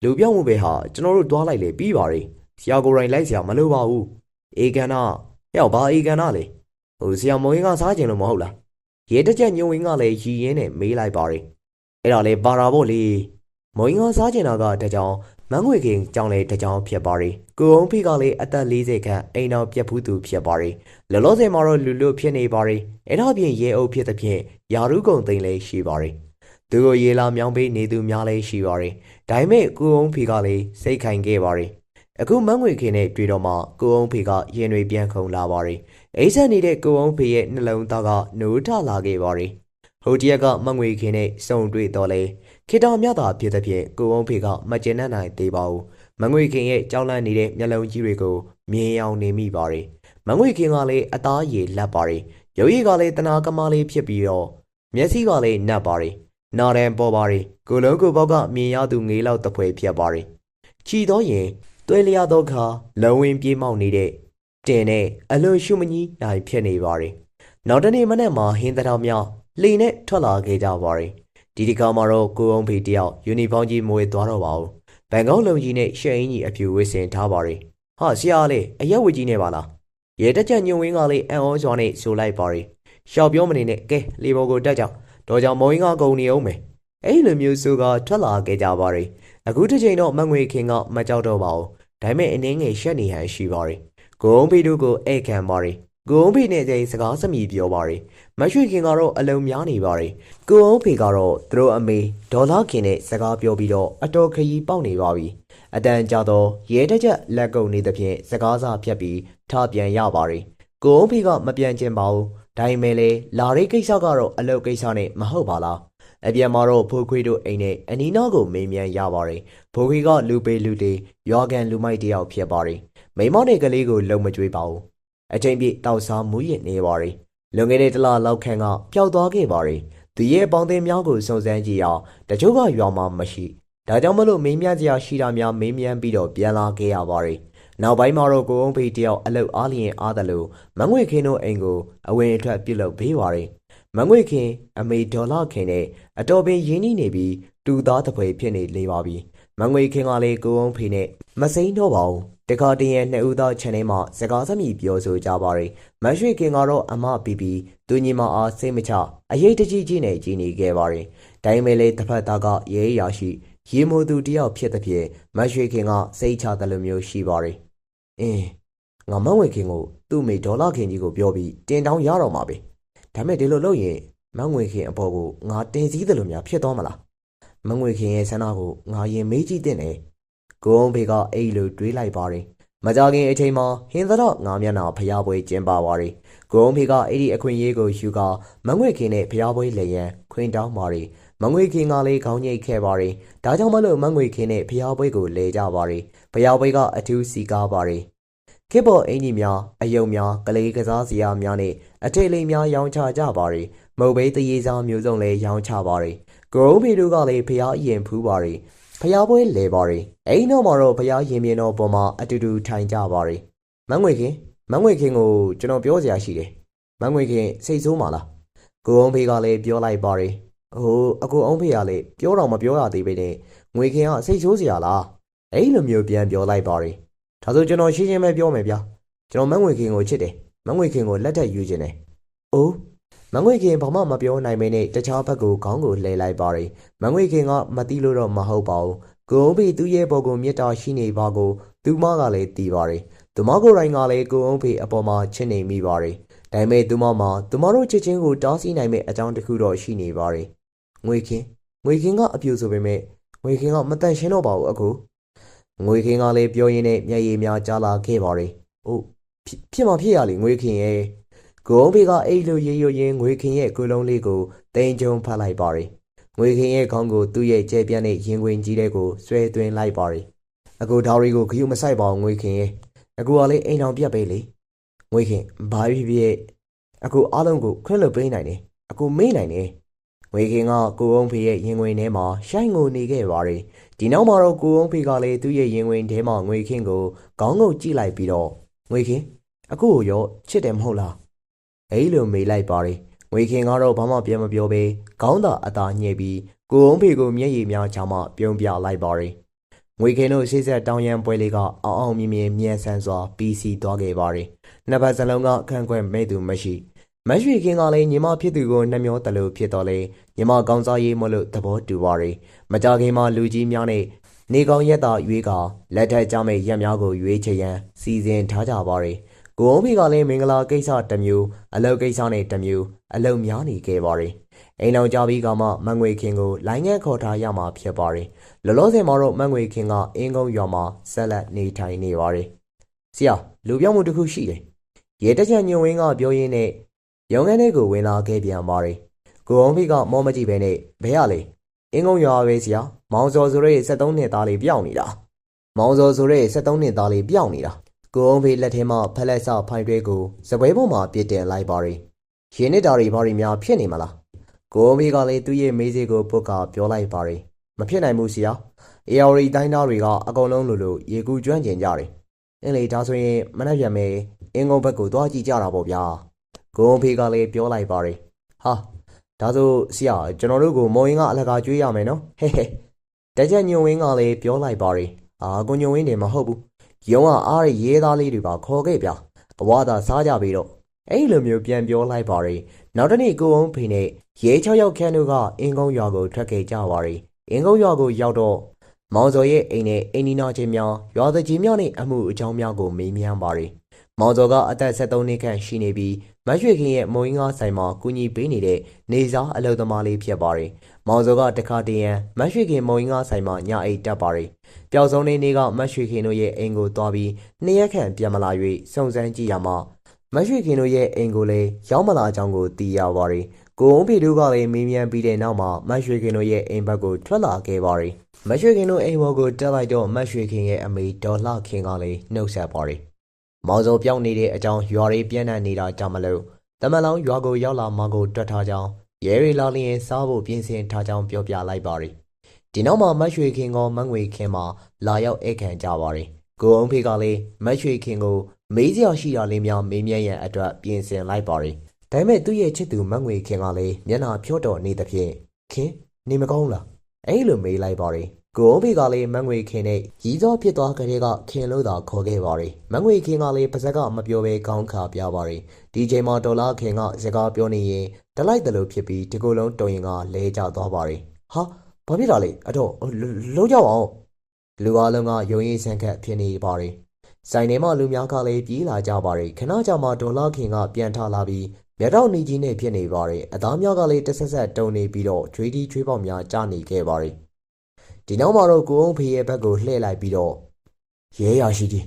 လူပြောင်းမှုပဲဟာကျွန်တော်တို့သွားလိုက်လေပြီးပါရီဆရာကိုယ်တိုင်လိုက်ဆရာမလိုပါဘူးအေကန်နာဟဲ့ဘာအေကန်နာလေဟိုဆရာမုံရင်ကစားကျင်လို့မဟုတ်လား ရဲတက်ချက်ညုံဝင်းကလည်းရီရင်းနဲ့မေးလိုက်ပါရီအဲ့ဒါလေပါတာပေါ့လေမုံငါစားကျင်တာကတကြောင်မန်းငွေခင်ကြောင်လေတကြောင်ဖြစ်ပါရီကိုအောင်ဖိကလည်းအသက်40ခန့်အိမ်တော်ပြက်ဖူးသူဖြစ်ပါရီလောလောဆယ်မှာတော့လူလူဖြစ်နေပါရီအဲ့တော့ပြင်ရေအုပ်ဖြစ်တဲ့ဖြင့်ယာရုကုံသိမ့်လေးရှိပါရီသူကိုရေလာမြောင်းပေးနေသူများလည်းရှိပါရီဒါပေမဲ့ကိုအောင်ဖိကလည်းစိတ်ခိုင်ခဲ့ပါရီအခုမန်းငွေခင်နဲ့တွေ့တော့မှကိုအောင်ဖေကရင်တွေပြန်ခုန်လာပါရီ အိဆက်နေတဲ့ကိုအောင်ဖေရဲ့နှလုံးသားကနိုးထလာခဲ့ပါရီဟိုတရက်ကမန်းငွေခင်နဲ့စုံတွေ့တော့လေခေတ္တမြတာဖြစ်တဲ့ဖြင့်ကိုဝုံဖေကမကျင်နိုင်သေးပါဘူးမငွေခင်ရဲ့ကြောင်းလန့်နေတဲ့မျက်လုံးကြီးတွေကိုမြင်အောင်နေမိပါတယ်မငွေခင်ကလည်းအသားရည်လက်ပါတယ်ရုပ်ရည်ကလည်းတနာကမားလေးဖြစ်ပြီးတော့မျက်စိကလည်းနတ်ပါတယ်နာရန်ပေါ်ပါတယ်ကိုလုံးကိုဘောက်ကမြင်ရသူငေးလောက်တပွဲဖြစ်ပါတယ်ချီတော့ရင်တွဲလျားသောခါလုံဝင်ပြေးမောက်နေတဲ့ တင်နဲ့အလွန်ရှုမကြီးနိုင်ဖြစ်နေပါတယ်နောက်တနေ့မနေ့မှာဟင်းသားများလှိနဲ့ထွက်လာခဲ့ကြပါတယ်ဒီဒီကောင်မှာတော့ကိုအောင်ဖေတယောက်ယူနီဖောင်းကြီးမွေသွားတော့ပါဘူး။ဘန်ကောက်လုံကြီးနဲ့ရှယ်အင်းကြီးအပြူဝစ်စင်ထားပါရီ။ဟာဆရာလေးအရက်ဝစ်ကြီးနဲ့ပါလား။ရဲတက်ချက်ညုံဝင်းကလေးအန်အောစွာနဲ့ဆိုလိုက်ပါရီ။ရှောက်ပြောမနေနဲ့ကဲလေဘော်ကိုတက်ကြ။တော့ကြောင့်မုံရင်းကဂုံနေအောင်မယ်။အဲ့လိုမျိုးဆိုကထွက်လာခဲ့ကြပါရီ။အခုတစ်ချိန်တော့မငွေခင်ကမကြောက်တော့ပါဘူး။ဒါပေမဲ့အနည်းငယ်ရှက်နေဟန်ရှိပါရီ။ကို အောင်ဖေတို့ကိုဧကန်ပါရီ။ကိုအောင်ဖေနဲ့ချိန်စကားစမြည်ပြောပါရီ။မရွှေခင်ကတော့အလုံးများနေပါရီ။ကိုအောင်ဖေကတော့သူတို့အမေဒေါ်လာခင်နဲ့စကားပြောပြီးတော့အတော်ခရီးပေါက်နေပါပြီအတန်ကြာတော့ရဲတစ်ချက်လက်ကုပ်နေသဖြင့်စကားစားဖြတ်ပြီးထားပြန်ရပါရီကိုအောင်ဖေကမပြန်ချင်ပါဘူးဒါပေမဲ့လေလာရိတ်ကိစ္စကတော့အလုပ်ကိစ္စနဲ့မဟုတ်ပါလားအပြန်မှာတော့ဖိုးခွေးတို့အိမ်နဲ့အနီးနားကိုမေးမြန်းရပါရီဖိုးခွေးကလူပေးလူတေရွာကန်လူမိုက်တယောက်ဖြစ်ပါရီ မိမနဲ့ကလေးကိုလုံမကြွေးပါဘူးအချိန်ပြည့်တောက်စားမူးရင်နေပါရီလွန်ခဲ့တဲ့တလလောက်ခန့်ကပျောက်သွားခဲ့ပါရီသူရဲ့ပေါင်းတင်များကိုစုံစမ်းကြည့်အောင်တချို့ကရွာမှာမရှိဒါကြောင့်မလို့မင်းမြတ်စရာရှိတာများမင်းမြန်းပြီးတော့ပြန်လာခဲ့ရပါရီနောက်ပိုင်းမှာတော့ကိုအောင်ဖေတယောက်အလုတ်အားလျင်အားတယ်လို့မငွေခင်းတို့အိမ်ကိုအဝင်အထွက်ပြုတ်လုပ်ပေးပါရီမငွေခင်းအမေဒေါ်လာခင်းနဲ့အတော်ပင်ရင်းနှီးနေပြီးတူသားတပွဲဖြစ်နေလေပါပြီမငွေခင်းကလေးကိုအောင်ဖေနဲ့မစိမ့်တော့ပါဘူး တခါတည်းရဲ့နှစ်ဦးသား channel မှာစကားစမြည်ပြောဆိုကြပါရီမရွှေခင်ကတော့အမပီပီသူညီမအားစိတ်မချအရေးတကြီးကြီးနဲ့ကြီးနေခဲ့ပါရီဒါပေမဲ့လေတစ်ဖက်သားကရဲရရှိရေမိုသူတယောက်ဖြစ်တဲ့ဖြင့်မရွှေခင်ကစိတ်ချတယ်လို့မျိုးရှိပါရီအင်းငါမငွေခင်ကိုသူ့မိဒေါ်လာခင်ကြီးကိုပြောပြီးတင်တောင်းရတော့မှာပဲဒါမဲ့ဒီလိုလုပ်ရင်မငွေခင်အပေါ်ကိုငါတင်စည်းတယ်လို့များဖြစ်သွားမလားမငွေခင်ရဲ့ဆန္ဒကိုငါရင်မေးကြည့်တဲ့နဲ့ ကိုအောင်ဖေကအဲ့လိုတွေးလိုက်ပါတယ်မကြခင်အချိန်မှာဟင်းသတော့ငါမျက်နှာဖျားပွဲကျင်းပါပါရီကိုအောင်ဖေကအဲ့ဒီအခွင့်အရေးကိုယူကာမငွေခင်နဲ့ဖျားပွဲလေရန်ခွင်တောင်းပါရီမငွေခင်ကလည်းခေါင်းညိတ်ခဲ့ပါရီဒါကြောင့်မလို့မငွေခင်နဲ့ဖျားပွဲကိုလဲကြပါရီဖျားပွဲကအထူးစီကားပါရီခေပေါ်အင်ကြီးများအယုံများကလေးကစားစရာများနဲ့အထိတ်လိမ်များရောင်းချကြပါရီမုတ်ဘိတရေစားမျိုးစုံလည်းရောင်းချပါရီကိုရုံးဖေတို့ကလည်းဖျားရင်ဖူးပါရီ ဖျားပွဲလဲပါရီအိမ်တော့မှာတော့ဖျားရင်မြင်တော့ပေါ်မှာအတူတူထိုင်ကြပါရီမငွေခင်မငွေခင်ကိုကျွန်တော်ပြောစရာရှိတယ်မငွေခင်စိတ်ဆိုးပါလားကိုအောင်ဖေကလည်းပြောလိုက်ပါရီဟိုအကိုအောင်ဖေကလည်းပြောတော့မပြောရသေးပဲနဲ့ငွေခင်ကစိတ်ဆိုးစရာလားအဲ့လိုမျိုးပြန်ပြောလိုက်ပါတယ်ဒါဆိုကျွန်တော်ရှင်းရှင်းပဲပြောမယ်ဗျာကျွန်တော်မန်းငွေခင်ကိုချစ်တယ်မန်းငွေခင်ကိုလက်ထက်ယူခြင်းတယ်အိုး မန်းငွေခင်ဘာမှမပြောနိုင်မင်းနဲ့တခြားဘက်ကိုခေါင်းကိုလှည့်လိုက်ပါတယ်မန်းငွေခင်ကမသိလို့တော့မဟုတ်ပါဘူးကိုအောင်ဖေသူ့ရဲ့ဘော်ကိုမြတ်တာရှိနေပါကိုသူမကလည်းတီးပါတယ်သူမကိုယ်တိုင်ကလည်းကိုအောင်ဖေအပေါ်မှာချစ်နေမိပါတယ်ဒါပေမဲ့သူမမှာသူမတို့ချစ်ချင်းကိုတားဆီးနိုင်မဲ့အကြောင်းတစ်ခုတော့ရှိနေပါတယ်ငွေခင်ငွေခင်ကအပြူဆိုပေမဲ့ငွေခင်ကမတန်ရှင်းတော့ပါဘူးအခုငွေခင်ကလည်းပြောရင်းနဲ့မျက်ရည်များကြားလာခဲ့ပါတယ်။အိုးဖြစ်ဖြစ်မှဖြစ်ရလေငွေခင်ရဲ့ ဂုံးဖေကအဲ့လိုရေရွရင်းငွေခင်ရဲ့ကိုယ်လုံးလေးကိုတင်ကြုံဖတ်လိုက်ပါတယ်။ငွေခင်ရဲ့ခေါင်းကိုသူ့ရဲ့ကျဲပြန့်တဲ့ရင်ခွင်ကြီးတဲ့ကိုဆွဲသွင်းလိုက်ပါတယ်။အခုဒါရီကိုခရုမဆိုင်ပါဘူးငွေခင်ရဲ့အခုကလေးအိမ်အောင်ပြတ်ပဲလေ။ငွေခင်ဘာဖြစ်ဖြစ်အခုအားလုံးကိုခွင့်လွှတ်ပေးနိုင်တယ်။အခုမေးနိုင်တယ်။ငွေခင်ကကိုအောင်ဖေရဲ့ရင်ခွင်ထဲမှာရှိုင်းငိုနေခဲ့ပါတယ်။ဒီနောက်မှာတော့ကိုအောင်ဖေကလည်းသူ့ရဲ့ရင်ဝင်ထဲမှာငွေခင်းကိုခေါင်းငုပ်ကြည့်လိုက်ပြီးတော့ငွေခင်းအခုကိုရောချစ်တယ်မဟုတ်လား အဲ့လိုမေးလိုက်ပါတယ်ငွေခင်းကတော့ဘာမှပြန်မပြောဘဲခေါင်းသာအသာညှိပြီးကိုအောင်ဖေကိုမျက်ရည်များချမှပြုံးပြလိုက်ပါတယ်ငွေခင်းတို့ရှေ့ဆက်တောင်းရန်ပွဲလေးကအောင်အောင်မြင်မြင်မြန်ဆန်စွာပြီးစီးသွားခဲ့ပါတယ်နှစ်ဖက်စလုံးကခန့်ခွဲမဲ့သူမရှိမရွှေခင်းကလည်းညီမဖြစ်သူကိုနှမျောတလို့ဖြစ်တော်လေညီမကောင်းစားရေးမလို့သဘောတူပါတယ်မကြခင်မှာလူကြီးများနဲ့နေကောင်းရက်တာရွေးကလက်ထက်ကြမဲ့ရက်များကိုရွေးချယ်ရန်စီစဉ်ထားကြပါတယ်။ ကိုအောင်ဖေကလည်းမင်္ဂလာကိစ္စတစ်မျိုးအလုပ်ကိစ္စနဲ့တစ်မျိုးအလုပ်များနေခဲ့ပါတယ်။အိမ်တော်ကြပြီးကမှမန်ငွေခင်ကိုလိုင်းငယ်ခေါ်ထားရမှာဖြစ်ပါတယ်။လောလောဆယ်မှာတော့မန်ငွေခင်ကအင်းကုန်းရွာမှာဆက်လက်နေထိုင်နေပါတယ်။ဆရာလူပြောင်းမှုတစ်ခုရှိတယ်။ရေတက်ချန်ညွန်ဝင်းကပြောရင်းနဲ့ရုံငန်းထဲကိုဝင်လာခဲ့ပြန်ပါတယ်။ကိုအောင်ဖေကမောမကြည့်ပဲနဲ့ဘဲရလေအင်းကုန်းရွာပဲဆရာမောင်စော်ဆိုရဲ73နှစ်သားလေးပြောင်းနေတာမောင်စော်ဆိုရဲ73နှစ်သားလေးပြောင်းနေတာ ကိုအောင်ဖေလက်ထဲမှာဖက်လက်ဆဖိုင်တွဲကိုစပွဲပေါ်မှာပြစ်တင်လိုက်ပါရီရင်းနစ်တာတွေဘာတွေများဖြစ်နေမလားကိုအောင်ဖေကလည်းသူ့ရဲ့မေးစေးကိုပုတ်ကပြောလိုက်ပါရီမဖြစ်နိုင်ဘူးဆရာအေယော်ရီတိုင်းသားတွေကအကုန်လုံးလိုလိုရေကူကျွမ်းကျင်ကြတယ်အင်းလေဒါဆိုရင်မနှက်ပြန်မယ်အင်းကုန်းဘက်ကိုသွားကြည့်ကြတာပေါ့ဗျာကိုအောင်ဖေကလည်းပြောလိုက်ပါရီဟာဒါဆိုဆရာကျွန်တော်တို့ကိုမော်ရင်ကအလကားကျွေးရမယ်နော်ဟဲဟဲတကြက်ညုံဝင်းကလည်းပြောလိုက်ပါရီအာကိုညုံဝင်းနေမဟုတ်ဘူး ရုံးကအားရရဲသားလေးတွေပါခေါ်ခဲ့ဗျာအဝါသာစားကြပြီးတော့အဲ့လိုမျိုးပြန်ပြောလိုက်ပါရီနောက်တနေ့ကိုအောင်ဖေနဲ့ရဲ6ယောက်ခန့်တို့ကအင်းကုန်းရွာကိုထွက်ခဲ့ကြပါရီအင်းကုန်းရွာကိုရောက်တော့မောင်စော်ရဲ့အိမ်နဲ့အိမ်နီနာချင်းများရွာသူကြီးများနဲ့အမှုအကြောင်းများကိုမေးမြန်းပါရီ မောင်စော်ကအသက်73နှစ်ခန့်ရှိနေပြီးမရွှေခင်ရဲ့မုံရင်းကားဆိုင်မှာကူညီပေးနေတဲ့နေစားအလုပ်သမားလေးဖြစ်ပါတယ်။မောင်စောကတခါတည်းရန်မရွှေခင်မုံရင်းကားဆိုင်မှာညအိတ်တက်ပါတယ်။ပျောက်ဆုံးတဲ့နေ့ကမရွှေခင်တို့ရဲ့အိမ်ကိုသွားပြီးနှစ်ရက်ခန့်ပြန်မလာ၍စုံစမ်းကြည့်ရမှာမရွှေခင်တို့ရဲ့အိမ်ကိုလည်းရောက်မလာကြောင်းကိုသိရပါတယ်။ကိုုံဖေတို့ကလည်းမေးမြန်းပြီးတဲ့နောက်မှာမရွှေခင်တို့ရဲ့အိမ်ဘက်ကိုထွက်လာခဲ့ပါတယ်။မရွှေခင်တို့အိမ်ဘော်ကိုတက်လိုက်တော့မရွှေခင်ရဲ့အမေဒေါ်လှခင်ကလည်းနှုတ်ဆက်ပါတယ်။ မောင်စောပြောင်းနေတဲ့အကြောင်းရွာရေးပြန့်နှံ့နေတာကြောင့်မလို့တမန်လောင်ရွာကိုရောက်လာမှကိုတွက်ထားကြောင်းရဲရီလာလျင်စားဖို့ပြင်ဆင်ထားကြောင်းပြောပြလိုက်ပါရီဒီနောက်မှာမတ်ရွှေခင်ကမန့်ငွေခင်မှာလာရောက်ဧကန်ကြပါရီကိုအောင်ဖေကလည်းမတ်ရွှေခင်ကိုမေးစရာရှိတာလေးများမေးမြန်းရန်အတွက်ပြင်ဆင်လိုက်ပါရီဒါပေမဲ့သူ့ရဲ့ချစ်သူမန့်ငွေခင်ကလည်းမျက်နှာဖြော့တော်နေသဖြင့်ခင်နေမကောင်းလားအဲ့လိုမေးလိုက်ပါရီ ကိုအောင်ဖေကလည်းမန့်ငွေခင်နဲ့ရီးစောဖြစ်သွားကြတဲ့ကခင်လို့သာခေါ်ခဲ့ပါရီမန့်ငွေခင်ကလည်းပါဇက်ကမပြောဘဲကောင်းခါပြပါရီဒီချိန်မှာဒေါ်လာခင်ကစကားပြောနေရင်တလိုက်တလို့ဖြစ်ပြီးဒီကိုယ်လုံးတုံရင်ကလဲကျသွားပါရီဟာဘာဖြစ်တာလဲအတော့လုံးကြအောင်လူအားလုံးကယုံရင်ဆန်ခတ်ဖြစ်နေပါရီဆိုင်ထဲမှာလူများကလည်းပြေးလာကြပါရီခဏကြာမှဒေါ်လာခင်ကပြန်ထလာပြီးမြတ်တော်နေကြီးနဲ့ဖြစ်နေပါရီအသားများကလည်းတဆက်ဆက်တုံနေပြီးတော့ချွေးတီးချွေးပေါက်များကျနေခဲ့ပါရီ ဒီနောက်မှာတော့ကိုအောင်ဖေရဲ့ဘက်ကိုလှည့်လိုက်ပြီးတော့ရဲရရှိကြီး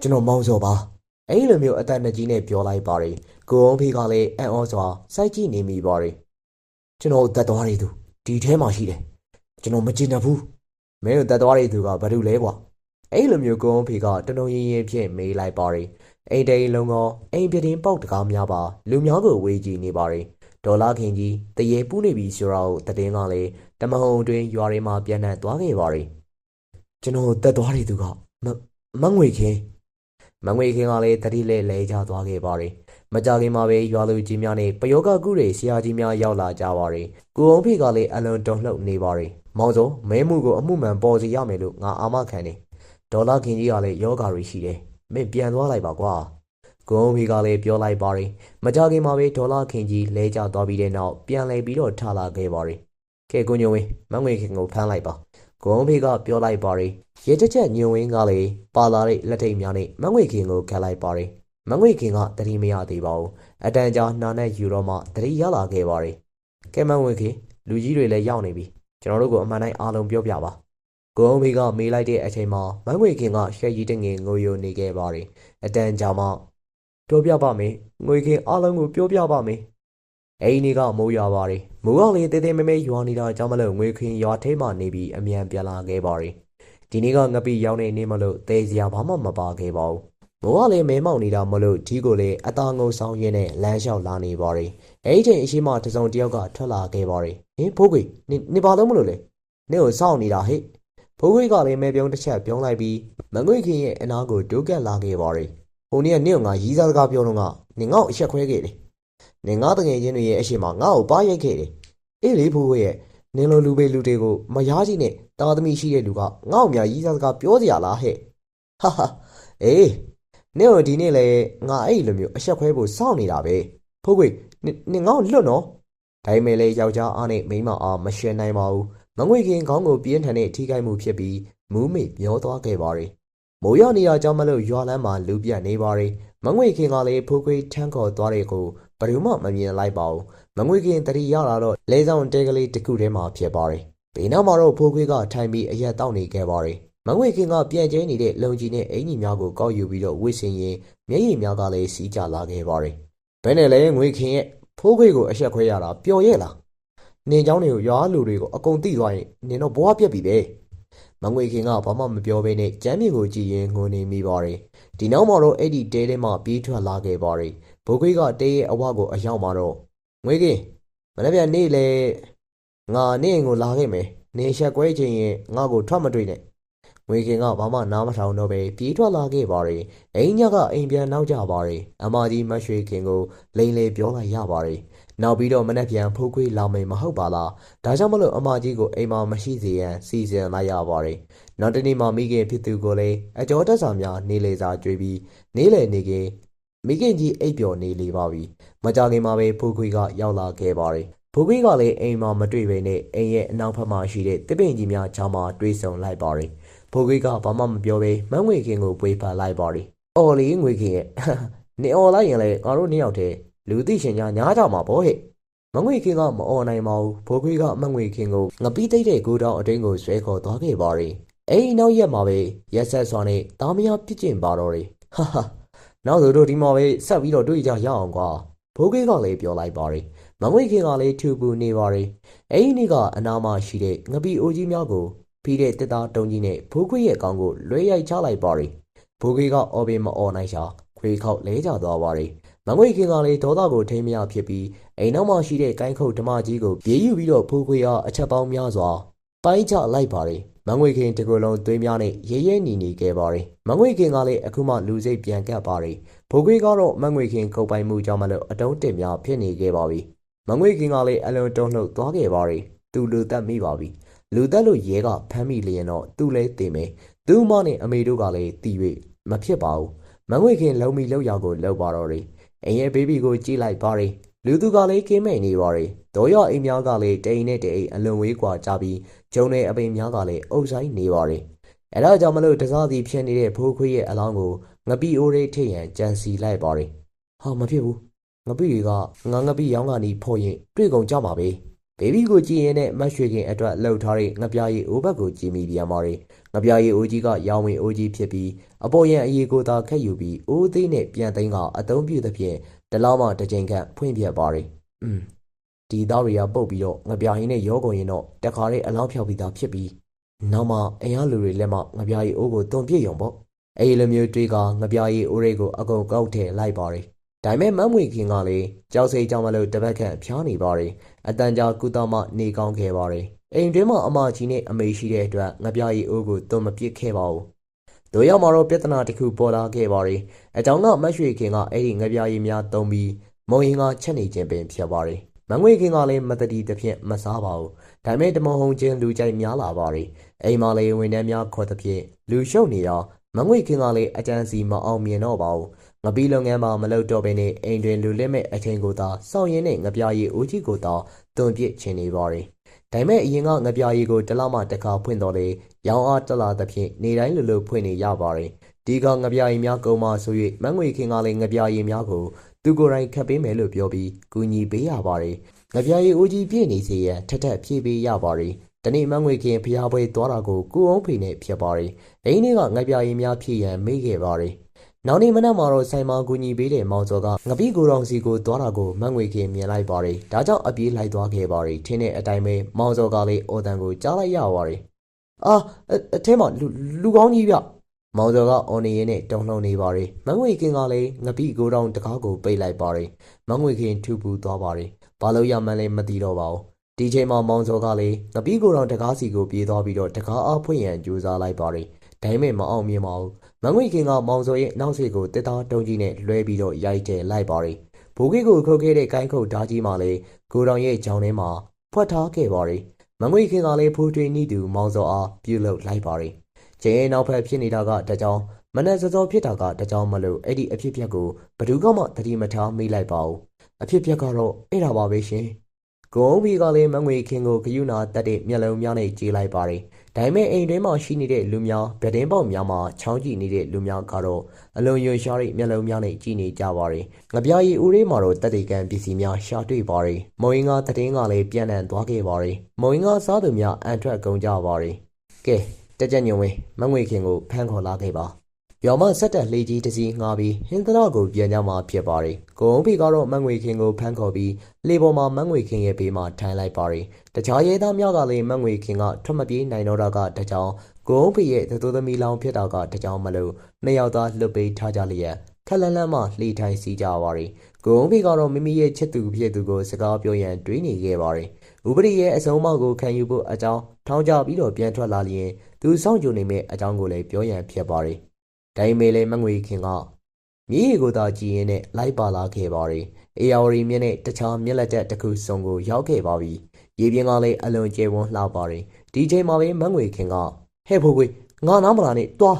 ကျွန်တော်မောင်းစော်ပါအဲ့လိုမျိုးအသက်နှစ်ကြီးနဲ့ပြောလိုက်ပါရီကိုအောင်ဖေကလည်းအံ့ဩစွာစိုက်ကြည့်နေမိပါရီကျွန်တော်တက်သွားနေသူဒီထဲမှာရှိတယ်ကျွန်တော်မကျင်တတ်ဘူးမင်းတို့တက်သွားနေသူကဘာလို့လဲကွာအဲ့လိုမျိုးကိုအောင်ဖေကတနုံရင်ရင်ဖြင့်မေးလိုက်ပါရီအိမ်တိန်လုံးကအိမ်ပြတင်းပေါက်တကားများပါလူများကိုဝေးကြည့်နေပါရီဒေါ်လာခင်ကြီးတရေပူးနေပြီဆိုတော့တည်င်းကလည်း တမဟုံအတွင်းရွာတွေမှာပြန်နှံ့သွားခဲ့ပါရီကျွန်တော်တက်သွားနေသူကမမငွေခင်မငွေခင်ကလည်းတတိလဲလဲချသွားခဲ့ပါရီမကြခင်မှာပဲရွာလူကြီးများနဲ့ပယောဂကုတွေဆရာကြီးများရောက်လာကြပါရီကိုအောင်ဖေကလည်းအလွန်တုံ့လှုပ်နေပါရီမောင်စောမဲမှုကိုအမှုမှန်ပေါ်စီရမယ်လို့ငါအာမခံတယ်ဒေါ်လာခင်ကြီးကလည်းယောဂါတွေရှိတယ်မင်းပြန်သွားလိုက်ပါကွာကိုအောင်ဖေကလည်းပြောလိုက်ပါတယ်မကြခင်မှာပဲဒေါ်လာခင်ကြီးလဲကျသွားပြီးတဲ့နောက်ပြန်လဲပြီးတော့ထလာခဲ့ပါတယ် ကဲကိုညိုဝင်းမငွေခင်ကိုဖမ်းလိုက်ပါကိုအောင်ဖေကပြောလိုက်ပါတယ်ရဲချက်ချက်ညိုဝင်းကလည်းပါလာတဲ့လက်ထိတ်များနဲ့မငွေခင်ကိုခံလိုက်ပါတယ်မငွေခင်ကတတိမရသေးပါဘူးအတန်ကြာနှာနဲ့ယူတော့မှတတိရလာခဲ့ပါတယ်ကဲမငွေခင်လူကြီးတွေလည်းရောက်နေပြီကျွန်တော်တို့ကိုအမှန်တိုင်းအားလုံးပြောပြပါကိုအောင်ဖေကမေးလိုက်တဲ့အချိန်မှာမန်းငွေခင်ကရှက်ရီတငယ်ငိုယိုနေခဲ့ပါတယ်။အတန်ကြာမှပြောပြပါမယ်။ငွေခင်အားလုံးကိုပြောပြပါမယ်။အိမ်ကြီးကမိုးရွာပါတယ်။ မိုးကလည်းတဲတဲမဲမဲရွာနေတာကြောင့်မလို့ငွေခင်ရွာထဲမှာနေပြီးအမြန်ပြန်လာခဲ့ပါတယ်။ဒီနေ့ကငပိရောက်နေနေမလို့တဲစရာဘာမှမပါခဲ့ပါဘူး။မိုးကလည်းမဲမောက်နေတာမလို့ဒီကိုလည်းအသားငုံဆောင်ရင်းနဲ့လမ်းလျှောက်လာနေပါတယ်။အဲ့ဒီချိန်အရှိမတစုံတစ်ယောက်ကထွက်လာခဲ့ပါတယ်။ဟင်ဖိုးကွေနေနေပါတော့မလို့လေ။နေကိုစောင့်နေတာဟဲ့။ဘိုးခွေးကလည်းမဲပြုံးတစ်ချက်ပြုံးလိုက်ပြီးမငွေခင်ရဲ့အနာကိုတိုးကပ်လာခဲ့ပါတယ်။ဟိုနေ့ကနေ့ကငါရီးစားစကားပြောတော့ကနင်ငါ့ကိုအဆက်ခွဲခဲ့တယ်။ နင်ငါတငယ်ချင်းတွေရဲ့အရှိမငါ့ကိုပါရိုက်ခဲ့တယ်။အေးလေဘိုးခွေးရဲ့နင်လိုလူပေလူတွေကိုမယားကြီးနဲ့တာသမီရှိတဲ့လူကငါ့ကိုများရီးစားစကားပြောစရာလားဟဲ့။ဟာဟာအေးနင်တို့ဒီနေ့လေငါအဲ့လိုမျိုးအဆက်ခွဲဖို့စောင့်နေတာပဲ။ဘိုးခွေးနင်နင်ငါ့ကိုလွတ်နော်။ဒါပေမဲ့လေယောက်ျားအားနဲ့မိန်းမအားမရှင်းနိုင်ပါဘူး။မငွေခင်ခေါင်းကိုပြင်းထန်တဲ့ထိခိုက်မှုဖြစ်ပြီးမူးမေ့မျောသွားခဲ့ပါတယ်။မိုးရနေတာကြောင့်မလို့ရွာလမ်းမှာလူပြတ်နေပါတယ်။မငွေခင်ကလည်းဖိုးခွေးထမ်းခေါ်သွားတဲ့ကိုဘ ယ်သူမှမမြင်လိုက်ပါဘူး။မငွေခင်တတိရလာတော့လဲဆောင်တဲကလေးတစ်ခုထဲမှာဖြစ်ပါတယ်။ဘေးနောက်မှာတော့ဖိုးခွေးကထိုင်ပြီးအရက်တောက်နေခဲ့ပါတယ်။မငွေခင်ကပြန်ကျဲနေတဲ့လုံကြီးနဲ့အင်ကြီးများကိုကောက်ယူပြီးတော့ဝစ်စင်ရင်မျက်ရည်များကလည်းစီးကျလာခဲ့ပါတယ်။ဘယ်နဲ့လဲငွေခင်ရဲ့ဖိုးခွေးကိုအဆက်ခွဲရတာပျော်ရဲ့လား နင်เจ้าတွေကိုရွာလူတွေကိုအကုန်တိသွားရင်နင်တော့ဘွားပြက်ပြီပဲမငွေခင်ကဘာမှမပြောဘဲနဲ့ကျမ်းမြေကိုကြည့်ရင်ငိုနေမိပါတယ်ဒီနောက်မှာတော့အဲ့ဒီတဲထဲမှာပြေးထွက်လာခဲ့ပါတယ် ဘိုးခွေးကတဲရဲ့အဝကိုအရောက်မှာတော့ငွေခင်မနေ့ပြန်နေ့လေငါနေ့ကိုလာခဲ့မယ်နေရှက်ကွဲခြင်းရင်ငါ့ကိုထွက်မတွေ့နဲ့ငွေခင်ကဘာမှနားမထောင်တော့ပဲပြေးထွက်လာခဲ့ပါတယ်အိမ်ညကအိမ်ပြန်နောက်ကြပါတယ်အမကြီးမရွှေခင်ကိုလိန်လေပြောလိုက်ရပါတယ်နောက်ပြီးတော့မနေ့ပြန်ဖိုးခွေးလောင်မိန်မဟုတ်ပါလားဒါကြောင့်မလို့အမကြီးကိုအိမ်မှာမရှိစေရန်စီစဉ်လိုက်ရပါတယ်နောက်တနေ့မှမိခင်ဖြစ်သူကိုလည်းအကျော်တက်စာများနေလေစာကြွေးပြီးနေလေနေခင် မိခင်ကြီးအိပ်ပျော်နေလေပါပြီမကြခင်မှာပဲဖိုးခွေးကရောက်လာခဲ့ပါတယ်ဖိုးခွေးကလည်းအိမ်မှာမတွေ့ပဲနဲ့အိမ်ရဲ့အနောက်ဘက်မှာရှိတဲ့တစ်ပင်ကြီးများချောင်းမှာတွေးဆုံလိုက်ပါတယ်ဖိုးခွေးကဘာမှမပြောဘဲမန်းငွေခင်ကိုပွေးဖန်လိုက်ပါတယ်အော်လေငွေခင်ရဲ့နေအော်လိုက်ရင်လေငါတို့နှစ်ယောက်တည်းလူသိရှင်ညာညားကြမှာပေါ့ဟဲ့မငွေခင်ကမអော်နိုင်ပါဘူးဘိုးခွေးကမငွေခင်ကိုငပိတိတ်တဲ့ကိုတောင်အတင်းကိုဆွဲခေါ်သွားခဲ့ပါရီအဲ့ဒီနောက်ရက်မှာပဲရက်ဆက်စွာနဲ့တာမယာပြစ်ကျင်ပါတော့တယ်ဟာဟာ နောက်သူတို့ဒီမှာပဲဆက်ပြီးတော့တွေ့ကြရအောင်ကွာဘိုးခွေးကလည်းပြောလိုက်ပါရီမငွေခင်ကလည်းထူပူနေပါရီအဲ့ဒီနေ့ကအနာမရှိတဲ့ငပိအိုကြီးများကိုဖီးတဲ့တစ်သားတုံးကြီးနဲ့ဘိုးခွေးရဲ့ကောင်ကိုလွှဲရိုက်ချလိုက်ပါရီဘိုးခွေးကအော်ပင်မအော်နိုင်ရှာခွေးခောက်လဲကျသွားပါရီမငွေခင်ကလည်းဒေါသကိုထိမ့်မရဖြစ်ပြီးအိမ်နောက်မှာရှိတဲ့ကိုင်းခုတ်ဓမ္မကြီးကိုပြေးယူပြီးတော့ဖိုးခွေအားအချက်ပေါင်းများစွာပိုင်းချလိုက်ပါတယ် မငွေခင်တကူလုံးသွေးများနဲ့ရဲရဲနီနီခဲ့ပါတယ်မငွေခင်ကလည်းအခုမှလူစိတ်ပြန်ကပ်ပါတယ်ဖိုးခွေကတော့မငွေခင်ခုတ်ပိုင်မှုကြောင့်မလို့အတုံးတင်များဖြစ်နေခဲ့ပါပြီမငွေခင်ကလည်းအလွန်တုံ့လှုပ်သွားခဲ့ပါတယ်သူလူတက်မိပါပြီလူတက်လို့ရဲကဖမ်းမိလျင်တော့သူ့လဲတင်မယ်သူ့မနဲ့အမေတို့ကလည်းတီး၍မဖြစ်ပါဘူးမငွေခင်လုံမီလောက်ရကိုလောက်ပါတော့တယ်အင်ရဲ့ဘေဘီကိုကြည့်လိုက်ပါတယ် လူသူကလည်းကင်းမဲ့နေပါတယ်။ဒေါ်ရအိမ်များကလည်းတိမ်နဲ့တိမ်အလွန်ဝေးကွာကြပြီးဂျုံတဲ့အပိမ်များကလည်းအုပ်ဆိုင်နေပါတယ်။အဲဒါကြောင့်မလို့တစားစီဖြစ်နေတဲ့ဖိုးခွေးရဲ့အလောင်းကိုငပိအိုးရိတ်ထိရန်ကြံစီလိုက်ပါတယ်။ဟာမဖြစ်ဘူး။ငပိတွေကငါငပိရောင်းကနေဖော်ရင်တွေ့ကုန်ကြမှာပဲ။ဘေဘီကိုကြည့်ရင်နဲ့မတ်ရွှေခင်အတွက်လှုပ်ထားတဲ့ငပြားရည်အိုးဘက်ကိုကြည့်မိပြန်ပါတယ်။ငပြားရည်အိုးကြီးကရောင်ဝင်အိုးကြီးဖြစ်ပြီးအပေါ်ရန်အရေးကိုသာခက်ယူပြီးအိုးသေးနဲ့ပြန်သိမ်းကအသုံးပြုသဖြင့် တလားမှတစ်ချိန်ခန့်ဖွင့်ပြပါတယ်။อืมဒီသားတွေကပုတ်ပြီးတော့ငပြားရင်းနဲ့ရောကုန်ရင်တော့တခါလေးအလောင်းဖြောက်ပြီးသားဖြစ်ပြီးနောက်မှအင်အားလူတွေလက်မှငပြားရီအိုးကိုတွန်ပြည့်ရုံပေါ့။အဲဒီလိုမျိုးတွေးကငပြားရီအိုးတွေကိုအကုန်ကောက်ထည့်လိုက်ပါတယ်။ဒါပေမဲ့မမွေခင်ကလည်းကြောက်စိတ်ကြောင့်မလို့တပတ်ခန့်ဖျားနေပါတယ်။အတန်ကြာကုသမှနေကောင်းခဲ့ပါတယ်။အိမ်တွင်းမှာအမကြီးနဲ့အမေရှိတဲ့အတွက်ငပြားရီအိုးကိုတွန်မပစ်ခဲ့ပါဘူး။ တို့ရောက်မှာတော့ပြဿနာတစ်ခုပေါ်လာခဲ့ပါတယ်။အကြောင်းကမတ်ရွှေခင်ကအဲ့ဒီငပြားရီများတုံးပြီးမုံရင်ကချက်နေခြင်းပင်ဖြစ်ပါတယ်။မငွေခင်ကလည်းမတတိတစ်ဖြင့်မစားပါဘူးဒါပေမဲ့တမဟုံချင်းလူကြိုက်များလာပါတယ်အိမ်မှာလေဝန်ထမ်းများခေါ်သဖြင့်လူရှုပ်နေတော့မငွေခင်ကလည်းအကြံစီမအောင်မြင်တော့ပါဘူးငပီးလုပ်ငန်းမှာမလုပ်တော့ဘဲနဲ့အိမ်တွင်လူလက်မဲ့အထင်ကိုသာစောင့်ရင်းနဲ့ငပြာရည်ဦးကြီးကိုသာတွန်ပစ်ချင်နေပါတယ် ဒါပေမဲ့အရင်ကငပြာရည်ကိုတစ်လမှတစ်ခါဖွင့်တော့လေရောင်းအားတက်လာသဖြင့်နေတိုင်းလိုလိုဖွင့်နေရပါတယ်ဒီကငပြာရည်များကုန်မှဆို၍မငွေခင်ကလည်းငပြာရည်များကိုသူကိုယ်တိုင်ခတ်ပေးမယ်လို့ပြောပြီးကူညီပေးရပါတယ်ငပြာရည်ဦးကြီးပြည့်နေစေရန်ထက်ထက်ဖြည့်ပေးရပါတယ်တနေ့မငွေခင်ဖျားပွဲသွားတာကိုကိုအောင်ဖေနဲ့ဖြစ်ပါတယ်။အိမ်ထဲကငပြာရည်များဖြည့်ရန်မေ့ခဲ့ပါတယ်။ နောက်နေ့မနက်မှာတော့ဆိုင်မှာကူညီပေးတဲ့မောင်စောကငပိကိုတော်စီကိုသွားတာကိုမငွေခင်မြင်လိုက်ပါတယ်။ဒါကြောင့်အပြေးလိုက်သွားခဲ့ပါတယ်။ထင်းတဲ့အတိုင်းပဲမောင်စောကလည်းအော်တန်ကိုကြားလိုက်ရပါတယ်။အာအအထဲမှာလူလူကောင်းကြီးဗျ။မောင်စောကအော်နေရင်းနဲ့တုံ့လှုံနေပါတယ်။မငွေခင်ကလည်းငပိကိုတော်တကားကိုပိတ်လိုက်ပါတယ်။မငွေခင်ထူပူသွားပါတယ်။ဘာလို့ရမှန်းလဲမသိတော့ပါဘူး။ဒီချိန်မှာမောင်စောကလည်းငပီးကိုယ်တော်တကားစီကိုပြေးသွားပြီးတော့တကားအားဖွင့်ရန်ကြိုးစားလိုက်ပါတယ်။ဒါပေမဲ့မအောင်မြင်ပါဘူး။ မငွေခင်ကမောင်စောရဲ့နောက်စိကိုတစ်သားတုံးကြီးနဲ့လွှဲပြီးတော့ရိုက်တယ်လိုက်ပါတယ်။ဘိုးကြီးကိုခုတ်ခဲ့တဲ့ကိုင်းခုတ်ဓာကြီးမှလည်းကိုတော်ရဲ့ကြောင်ထဲမှာဖွက်ထားခဲ့ပါတယ်။မငွေခင်ကလည်းဖိုးထွေးနီးသူမောင်စောအားပြုလုပ်လိုက်ပါတယ်။ကျင်းနောက်ဖက်ဖြစ်နေတာကတကြောင်မနက်စောစောဖြစ်တာကတကြောင်မလို့အဲ့ဒီအဖြစ်ပြက်ကိုဘယ်သူမှသတိမထားမိလိုက်ပါဘူး။အဖြစ်ပြက်ကတော့အဲ့ဒါပါပဲရှင်။ကိုုံဘီကလည်းမငွေခင်ကိုဂယုနာတက်တဲ့မျက်လုံးများနဲ့ကြေးလိုက်ပါတယ်။ ဒါပေမဲ့အိမ်တွင်းမှာရှိနေတဲ့လူများဗဒင်းပေါက်များမှာချောင်းကြည့်နေတဲ့လူများကတော့အလွန်ရွှင်ရှားတဲ့မျက်လုံးများနဲ့ကြည့်နေကြပါတယ်။ငပြားရီဦးလေးမှာတော့တက်တဲ့ကံပစ္စည်းများရှာတွေ့ပါတယ်။မုံရင်ကတည်င်းကလည်းပြန့်နှံ့သွားခဲ့ပါတယ်။မုံရင်ကစားသူများအန်ထွက်ကုန်ကြပါတယ်။ကဲတက်ကြညုံဝင်းမငွေခင်ကိုဖမ်းခေါ်လာခဲ့ပါ။ ရောင်မဆက်တက်လှေကြီးတစ်စီးငှားပြီးဟင်းသနာကိုပြန်ကြမှာဖြစ်ပါတယ်။ကိုုံဖီကတော့မန်ငွေခင်ကိုဖမ်းခေါ်ပြီးလေပေါ်မှာမန်ငွေခင်ရဲ့ဘေးမှာထိုင်လိုက်ပါတယ်။တခြားရဲသားများကလည်းမန်ငွေခင်ကထွက်မပြေးနိုင်တော့တာကတကြောင်ကိုုံဖီရဲ့သတိုးသမီးလောင်ဖြစ်တာကတကြောင်မလို့နှစ်ယောက်သားလွတ်ပေးထားကြလျက်ခက်လန်းလန်းမှလှေထိုင်စီကြပါတယ်။ကိုုံဖီကတော့မိမိရဲ့ချစ်သူဖြစ်သူကိုစကားပြောရန်တွေးနေခဲ့ပါတယ်။ဥပဒေရဲ့အဆုံးအမကိုခံယူဖို့အကြောင်းထောင်းကြပြီးတော့ပြန်ထွက်လာလျင်သူစောင့်ကြိုနေမဲ့အကြောင်းကိုလည်းပြောရန်ဖြစ်ပါတယ်။ ဒါပေမဲ့လည်းမငွေခင်ကမြေရီကိုသာကြည်ရင်နဲ့လိုက်ပါလာခဲ့ပါတယ်။အေယာဝတီမြက်နဲ့တခြားမြက်လက်တက်တစ်ခုစုံကိုရောက်ခဲ့ပါပြီ။ရေပြင်းကလည်းအလွန်ကျယ်ဝန်းလှပါတယ်။ဒီချိန်မှာပဲမငွေခင်ကဟဲ့ဖို့ကွေငါနားမလားနဲ့တွား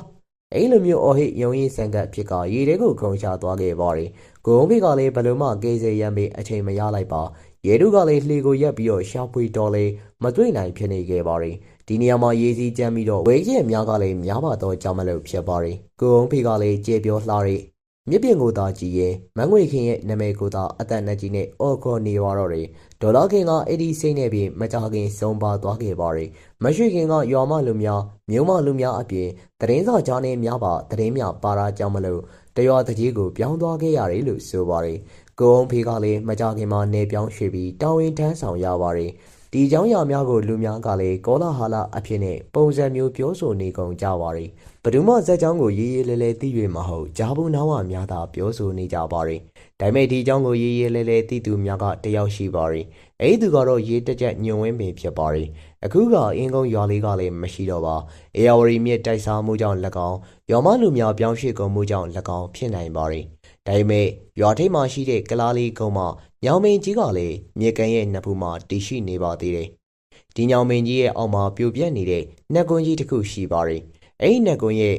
အဲ့လိုမျိုးအော်ဟစ်ယုံရင်ဆန်ကပ်ဖြစ်ကရေထဲကိုခုန်ချသွားခဲ့ပါတယ်။ကိုုံဖေကလည်းဘလုံးမကေးစေရမ်းပြီးအချိန်မရလိုက်ပါ။ရဲတို့ကလည်းလှေကိုရက်ပြီးတော့ရှာဖွေတော်လေမတွေ့နိုင်ဖြစ်နေခဲ့ပါတယ်။ ဒီနေရာမှာရေးစည်းကြမ်းပြီးတော့ဝဲရဲများကလည်းများပါတော့ကြောင်းမလို့ဖြစ်ပါတယ်။ကိုုံဖေကလည်းကြေပြောလှတဲ့မြစ်ပြင်ကိုသာကြည်ရင်မန်းငွေခင်ရဲ့နာမည်ကိုသာအသက်နဲ့ကြီးနဲ့အော်ခေါ်နေပါတော့တယ်။ဒေါ်လာခင်ကအဲ့ဒီစိတ်နဲ့ပြင်မကြခင်ဆုံးပါသွားခဲ့ပါတယ်။မရွှေခင်ကရွာမလူများမြို့မလူများအပြင်တရင်စာကြားနေများပါတရင်များပါရာကြောင်းမလို့တရွာတကြီးကိုပြောင်းသွားခဲ့ရတယ်လို့ဆိုပါတယ်။ကိုုံဖေကလည်းမကြခင်မှာနေပြောင်းရွှေ့ပြီးတာဝန်ထမ်းဆောင်ရပါတယ်။ ဒီเจ้าရများကိုလူများကလည်းကောလာဟာလအဖြစ်နဲ့ပုံစံမျိုးပြောဆိုနေကုန်ကြပါရီဘဒုမဇက်เจ้าကိုရေးရေးလဲလဲသိ၍မဟုတ်ဂျာဘူးနာဝများသာပြောဆိုနေကြပါရီဒါပေမဲ့ဒီเจ้าကိုရေးရေးလဲလဲသိသူများကတယောက်ရှိပါရီအဲ့ဒီသူကတော့ရေးတက်ကြညွန်ဝင်းပင်ဖြစ်ပါရီအခုကအင်းကုန်းရွာလေးကလည်းမရှိတော့ပါအေယာဝရီမြစ်တိုက်စားမှုကြောင့်၎င်းရွာမလူများပြောင်းရွှေ့ကုန်မှုကြောင့်၎င်းဖြစ်နိုင်ပါရီ ဒါပေမဲ့ရွာထိပ်မှာရှိတဲ့ကလားလေးကုန်းမှာညောင်မင်းကြီးကလည်းမြေကန်ရဲ့နှစ်ဖူးမှာတည်ရှိနေပါသေးတယ်။ဒီညောင်မင်းကြီးရဲ့အောက်မှာပြိုပြက်နေတဲ့နှက်ကွန်းကြီးတစ်ခုရှိပါတယ်။အဲ့ဒီနှက်ကွန်းရဲ့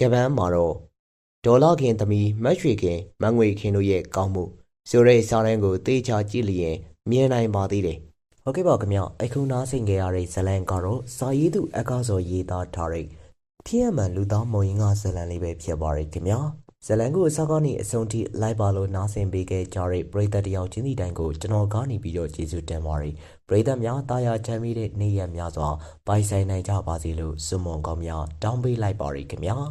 ကပန်းမှာတော့ဒေါ်လာခင်သမီးမတ်ရွှေခင်မငွေခင်တို့ရဲ့ကောင်းမှုဆိုတဲ့စာတန်းကိုသေချာကြည့်လျင်မြင်နိုင်ပါသေးတယ်။ဟုတ်ကဲ့ပါခင်ဗျအခုနားဆင်ကြရတဲ့ဇလန်ကတော့စာရေးသူအကားစောရေးသားထားတဲ့ဖြစ်ရမှန်လူသားမုံရင်ကဇလန်လေးပဲဖြစ်ပါရယ်ခင်ဗျာ။ ဇလန်ကိုအစကနေအဆုံးထိလိုက်ပါလို့နားဆင်ပေးခဲ့ကြတဲ့ပရိသတ်တယောက်ချင်းစီတိုင်းကိုကျွန်တော်ကနေပြီးတော့ကျေးဇူးတင်ပါတယ်ပရိသတ်များတာယာချမ်းမြေ့တဲ့နေ့ရက်များစွာပိုင်ဆိုင်နိုင်ကြပါစေလို့ဆုမွန်ကောင်းများတောင်းပေးလိုက်ပါရခင်ဗျာ